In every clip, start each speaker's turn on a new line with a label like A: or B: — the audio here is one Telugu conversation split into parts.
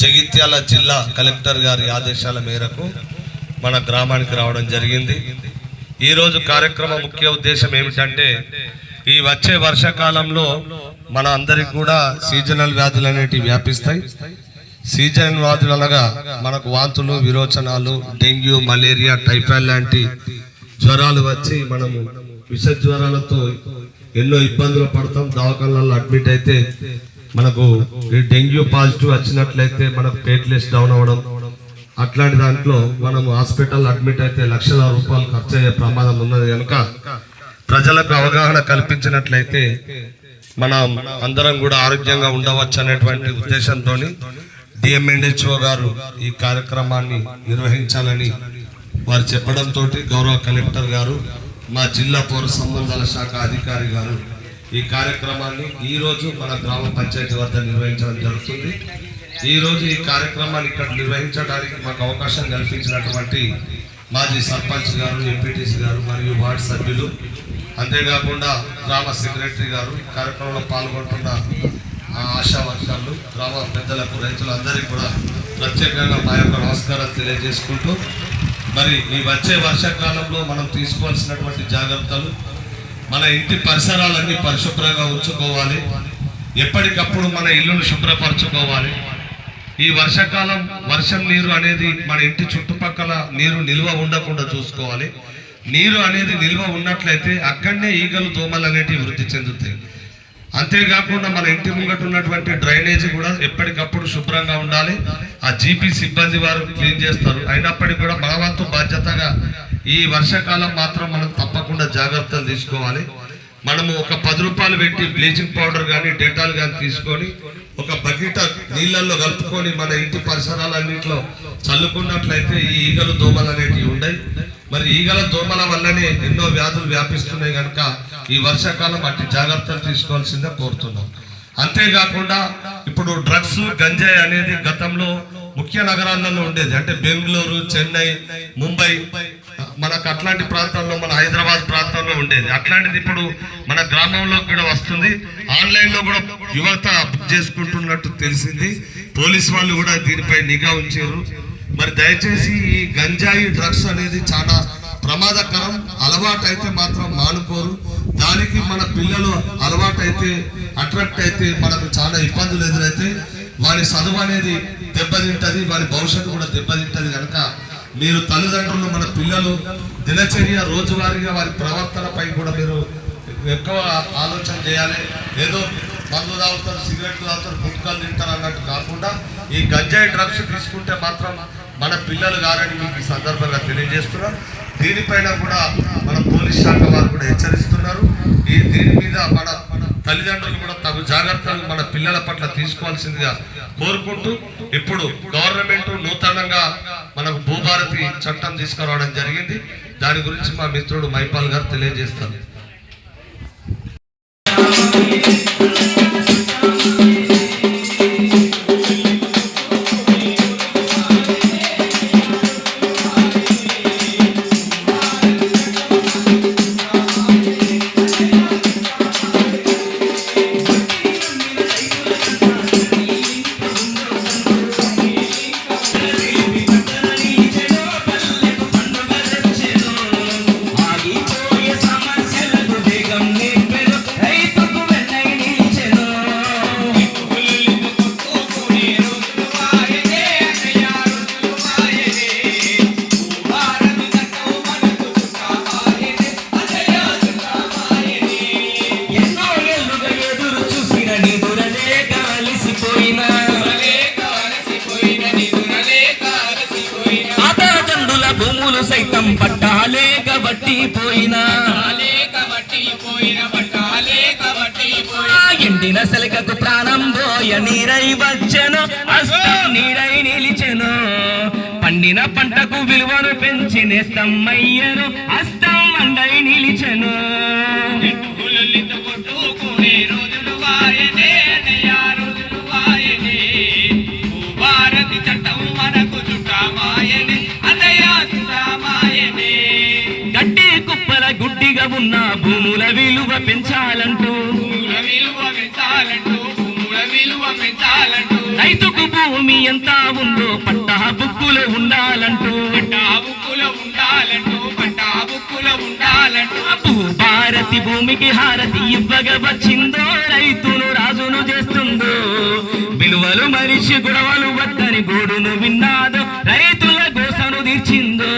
A: జగిత్యాల జిల్లా కలెక్టర్ గారి ఆదేశాల మేరకు మన గ్రామానికి రావడం జరిగింది. ఈరోజు కార్యక్రమం ముఖ్య ఉద్దేశం ఏమిటంటే ఈ వచ్చే వర్షాకాలంలో మన అందరికి కూడా సీజనల్ వ్యాధులు అనేటివి వ్యాపిస్తాయి. సీజనల్ వ్యాధులు అనగా మనకు వాంతులు విరోచనాలు డెంగ్యూ మలేరియా టైఫాయిడ్ లాంటి జ్వరాలు వచ్చి మనము విష జ్వరాలతో ఎన్నో ఇబ్బందులు పడతాం. దవాఖానాలలో అడ్మిట్ అయితే మనకు ఈ డెంగ్యూ పాజిటివ్ వచ్చినట్లయితే మనకు ప్లేట్లెస్ డౌన్ అవ్వడం. అట్లాంటి దాంట్లో మనం హాస్పిటల్ అడ్మిట్ అయితే లక్షల రూపాయలు ఖర్చు అయ్యే ప్రమాదం ఉన్నది కనుక ప్రజలకు అవగాహన కల్పించినట్లయితే మనం అందరం కూడా ఆరోగ్యంగా ఉండవచ్చు అనేటువంటి ఉద్దేశంతో డిఎంఎన్హెచ్ఓ గారు ఈ కార్యక్రమాన్ని నిర్వహించాలని వారు చెప్పడంతో గౌరవ కలెక్టర్ గారు మా జిల్లా పౌర సంబంధాల శాఖ అధికారి గారు ఈ కార్యక్రమాన్ని ఈరోజు మన గ్రామ పంచాయతీ వద్ద నిర్వహించడం జరుగుతుంది. ఈరోజు ఈ కార్యక్రమాన్ని ఇక్కడ నిర్వహించడానికి మాకు అవకాశం కల్పించినటువంటి మాజీ సర్పంచ్ గారు ఎంపీటీసీ గారు మరియు వార్డు సభ్యులు అంతేకాకుండా గ్రామ సెక్రటరీ గారు ఈ కార్యక్రమంలో పాల్గొంటున్న ఆశా వర్కర్లు గ్రామ పెద్దలకు రైతులందరికీ కూడా ప్రత్యేకంగా మా యొక్క నమస్కారాలు తెలియజేసుకుంటూ మరి ఈ వచ్చే వర్షాకాలంలో మనం తీసుకోవాల్సినటువంటి జాగ్రత్తలు మన ఇంటి పరిసరాలన్నీ పరిశుభ్రంగా ఉంచుకోవాలి. ఎప్పటికప్పుడు మన ఇల్లును శుభ్రపరచుకోవాలి. ఈ వర్షాకాలం వర్షం నీరు అనేది మన ఇంటి చుట్టుపక్కల నీరు నిల్వ ఉండకుండా చూసుకోవాలి. నీరు అనేది నిల్వ ఉన్నట్లయితే అక్కడనే ఈగలు దోమలు అనేటివి వృద్ధి చెందుతాయి. అంతేకాకుండా మన ఇంటి ముంగట ఉన్నటువంటి డ్రైనేజీ కూడా ఎప్పటికప్పుడు శుభ్రంగా ఉండాలి. ఆ జీపీ సిబ్బంది వారు క్లీన్ చేస్తారు. అయినప్పటికీ కూడా మన వంతు బాధ్యతగా ఈ వర్షాకాలం మాత్రం మనం తప్పకుండా జాగ్రత్తలు తీసుకోవాలి. మనము ఒక పది రూపాయలు పెట్టి బ్లీచింగ్ పౌడర్ కానీ డెటాల్ కానీ తీసుకొని ఒక బకెట్ నీళ్ళల్లో కలుపుకొని మన ఇంటి పరిసరాలన్నింటిలో చల్లుకున్నట్లయితే ఈ ఈగలు దోమలు అనేటివి ఉండయి. మరి ఈగల దోమల వల్లనే ఎన్నో వ్యాధులు వ్యాపిస్తున్నాయి కనుక ఈ వర్షాకాలం అట్టి జాగ్రత్తలు తీసుకోవాల్సిందే కోరుతున్నాం. అంతేకాకుండా ఇప్పుడు డ్రగ్స్ గంజాయి అనేది గతంలో ముఖ్య నగరాలలో ఉండేది. అంటే బెంగళూరు చెన్నై ముంబై మనకు అట్లాంటి ప్రాంతాల్లో మన హైదరాబాద్ ప్రాంతాల్లో ఉండేది. అట్లాంటిది ఇప్పుడు మన గ్రామంలో కూడా వస్తుంది. ఆన్లైన్లో కూడా యువత బుక్ చేసుకుంటున్నట్టు తెలిసింది. పోలీస్ వాళ్ళు కూడా దీనిపై నిఘా ఉంచారు. మరి దయచేసి ఈ గంజాయి డ్రగ్స్ అనేది చాలా ప్రమాదకరం అలవాటు అయితే మాత్రం మానుకోరు. దానికి మన పిల్లలు అలవాటు అయితే అట్రాక్ట్ అయితే మనకు చాలా ఇబ్బందులు ఎదురైతే వారి చదువు అనేది దెబ్బతింటది వారి భవిష్యత్తు కూడా దెబ్బతింటది కనుక మీరు తల్లిదండ్రులు మన పిల్లలు దినచర్య రోజువారీగా వారి ప్రవర్తనపై కూడా మీరు ఎక్కువ ఆలోచన చేయాలి. ఏదో మందు తాగుతారు సిగరెట్లు తాగుతారు గుట్కాలు తింటారు అన్నట్టు కాకుండా ఈ గంజాయి డ్రగ్స్ తీసుకుంటే మాత్రం మన పిల్లలు కారని మీకు ఈ సందర్భంగా తెలియజేస్తున్నాం. దీనిపైన కూడా మన పోలీస్ శాఖ వారు కూడా హెచ్చరిస్తున్నారు. ఈ దీని మీద మన తల్లిదండ్రులు కూడా తగు జాగ్రత్తలు మన పిల్లల పట్ల తీసుకోవాల్సిందిగా కోరుకుంటూ ఇప్పుడు గవర్నమెంట్ నూతనంగా మనకు భూభారతి చట్టం తీసుకురావడం జరిగింది. దాని గురించి మా మిత్రుడు మైపాల్ గారు తెలియజేస్తారు.
B: ఎండిన సెలకకు ప్రాణం పోయ నీరై వచ్చెను. నీడై నిలిచెను. పండిన పంటకు విలువను పెంచి నేస్తమ్మయ్యను. అస్తం అండై నిలిచెను. కుప్పల గుడ్డిగా ఉన్న భూముల విలువ పెంచాలంటూ పెంచాలంటూ రైతుకు భూమి
C: ఎంత ఉందో పట్టా బుక్కులు ఉండాలంటూ.
B: పట్టా బుక్కులో ఉండాలంటూ పట్టా బుక్కులో ఉండాలంటూ.
C: భారతి భూమికి హారతి ఇవ్వగా వచ్చిందో రైతును రాజును చేస్తుందో. విలువలు మనిషి గొడవలు వద్దని గోడును విన్నాదో రైతుల గోసను తీర్చిందో.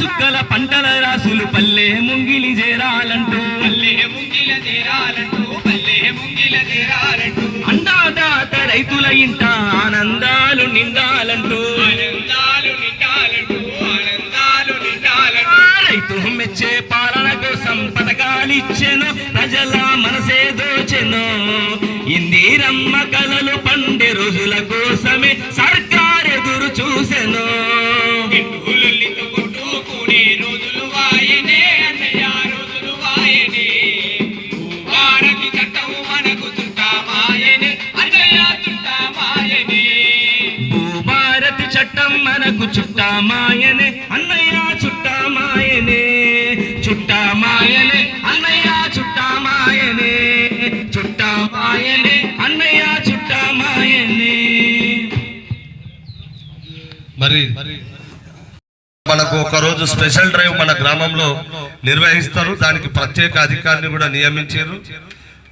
C: సుక్కల పంటల రాసులు పల్లె ముంగిలి చేరాలంటూ.
B: పల్లె ముంగిల చేరాలంటూ పల్లె ముంగిల చేరాలంటూ.
C: రైతుల ఇంట ఆనందాలు నిండాలంటూ.
B: ఆనందాలు నిండాలంటూ ఆనందాలు నిండాలంటూ.
C: రైతు మెచ్చే పాలన కోసం పథకాలిచ్చెను ప్రజల మనసే దోచెను. ఇందిరమ్మ
B: చుట్టామాయనే అన్నయ్య చుట్టామాయనే
C: చుట్టామాయనే అన్నయ్య చుట్టామాయనే చుట్టామాయనే అన్నయ్య చుట్టామాయనే
A: మరి మనకు ఒక రోజు స్పెషల్ డ్రైవ్ మన గ్రామంలో నిర్వహిస్తారు. దానికి ప్రత్యేక అధికారిని కూడా నియమించారు.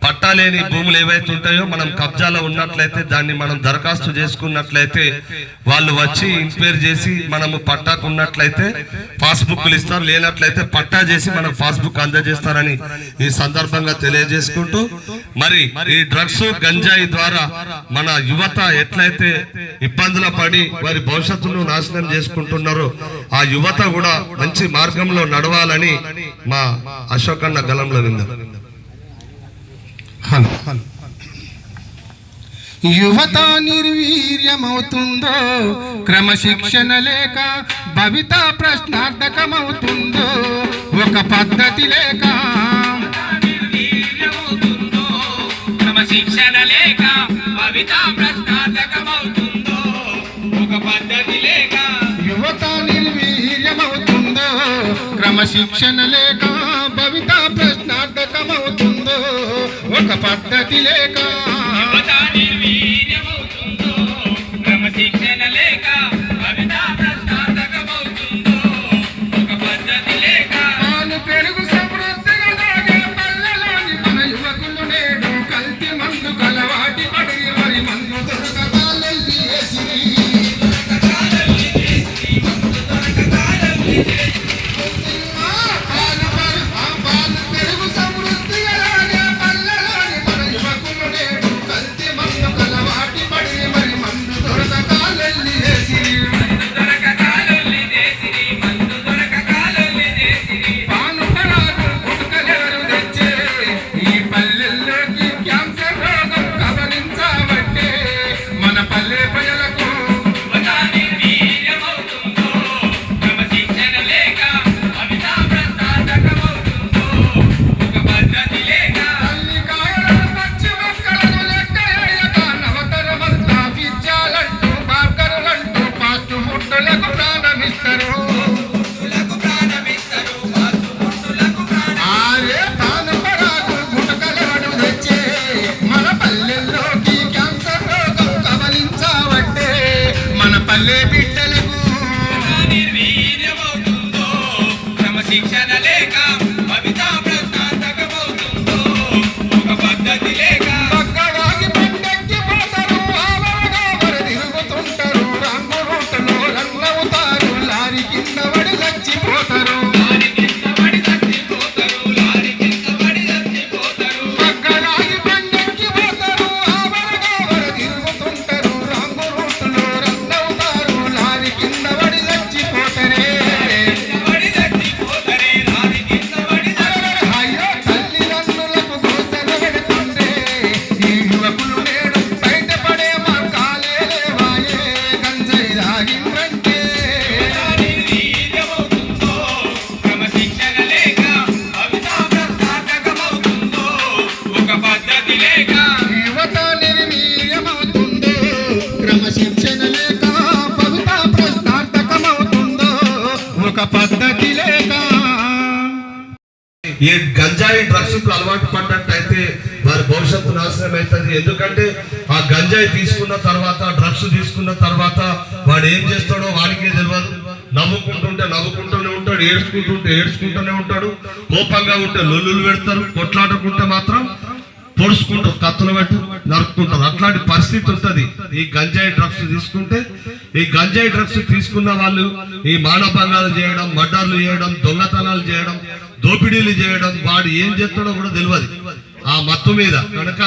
A: పట్టాలేని భూములు ఏవైతే ఉంటాయో మనం కబ్జాలో ఉన్నట్లయితే దాన్ని మనం దరఖాస్తు చేసుకున్నట్లయితే వాళ్ళు వచ్చి ఎంక్వైరీ చేసి మనము పట్టాకు ఉన్నట్లయితే పాస్బుక్లు ఇస్తారు. లేనట్లయితే పట్టా చేసి మనం పాస్బుక్ అందజేస్తారని ఈ సందర్భంగా తెలియజేసుకుంటూ మరి ఈ డ్రగ్స్ గంజాయి ద్వారా మన యువత ఎట్లయితే ఇబ్బందుల పడి వారి భవిష్యత్తును నాశనం చేసుకుంటున్నారో ఆ యువత కూడా మంచి మార్గంలో నడవాలని మా అశోకన్న గలంలో విందాం
D: యువత నిర్వీర్యమవుతుందో క్రమశిక్షణ లేక భవిత ప్రశ్నార్థకమవుతుందో ఒక పద్ధతి లేక.
B: క్రమశిక్షణ లేక భవిత ప్రశ్నార్థకమవుతుందో ఒక పద్ధతి లేక.
D: యువత నిర్వీర్యమవుతుందో క్రమశిక్షణ లేక పద్ధతి లేక ఈ గంజాయి
A: డ్రగ్స్కు అలవాటు పడ్డట్టయితే వారి భవిష్యత్తు నాశనం అవుతుంది. ఎందుకంటే ఆ గంజాయి తీసుకున్న తర్వాత డ్రగ్స్ తీసుకున్న తర్వాత వాడు ఏం చేస్తాడో వాడికే తెలియదు నవ్వుకుంటుంటే నవ్వుకుంటూనే ఉంటాడు ఏడ్చుకుంటుంటే ఏడ్చుకుంటూనే ఉంటాడు కోపంగా ఉంటే లొల్లులు పెడతారు కొట్లాడుకుంటే మాత్రం పొడుచుకుంటారు కత్తులు పెట్టి నరుక్కుంటారు. అట్లాంటి పరిస్థితి ఉంటుంది. ఈ గంజాయి డ్రగ్స్ తీసుకుంటే ఈ గంజాయి డ్రగ్స్ తీసుకున్న వాళ్ళు ఈ మానభంగాలు చేయడం మర్డర్లు చేయడం దొంగతనాలు చేయడం దోపిడీలు చేయడం వాడు ఏం చేస్తాడో కూడా తెలియదు. ఆ మత్తు మీద కనుక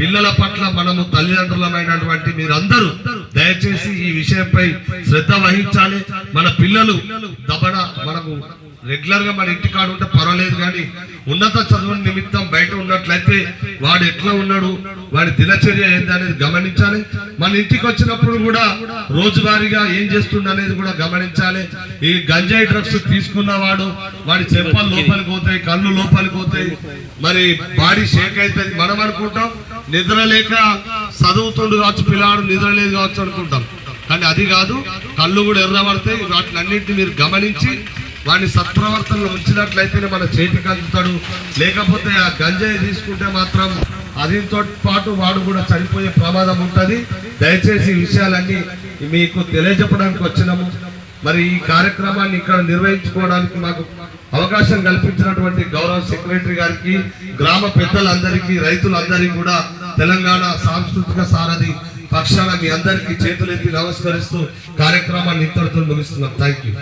A: పిల్లల పట్ల మనము తల్లిదండ్రులమైనటువంటి మీరందరూ దయచేసి ఈ విషయంపై శ్రద్ధ వహించాలి. మన పిల్లలు దబడ మనకు రెగ్యులర్గా మన ఇంటికాడ ఉంటే పర్వాలేదు కానీ ఉన్నత చదువు నిమిత్తం బయట ఉన్నట్లయితే వాడు ఎట్లా ఉన్నాడు? వాడి దినచర్య ఏంది అనేది గమనించాలి. మన ఇంటికి వచ్చినప్పుడు కూడా రోజువారీగా ఏం చేస్తుండ అనేది కూడా గమనించాలి. ఈ గంజాయి డ్రగ్స్ తీసుకున్న వాడు వాడి చెప్పలు లోపలికి పోతాయి కళ్ళు లోపలికి పోతాయి. మరి బాడీ షేక్ అవుతుంది మనం అనుకుంటాం నిద్ర లేక చదువుతుండు కావచ్చు పిల్లాడు నిద్ర లేదు కావచ్చు అనుకుంటాం. కానీ అది కాదు కళ్ళు కూడా ఎర్రబడతాయి. వాటిని అన్నింటినీ మీరు గమనించి వాడిని సత్ప్రవర్తనలో ఉంచినట్లయితేనే మన చేతికి అందుతాడు లేకపోతే ఆ గంజాయి తీసుకుంటే మాత్రం అదితో పాటు వాడు కూడా చనిపోయే ప్రమాదం ఉంటుంది. దయచేసి ఈ విషయాలన్నీ మీకు తెలియజెప్పడానికి వచ్చినాము. మరి ఈ కార్యక్రమాన్ని ఇక్కడ నిర్వహించుకోవడానికి మాకు అవకాశం కల్పించినటువంటి గౌరవ సెక్రటరీ గారికి గ్రామ పెద్దలందరికీ రైతులందరికీ కూడా తెలంగాణ సాంస్కృతిక సారథి పక్షాన మీ అందరికీ చేతులెత్తి నమస్కరిస్తూ కార్యక్రమాన్ని ఇంతటితో ముగిస్తున్నాం. Thank you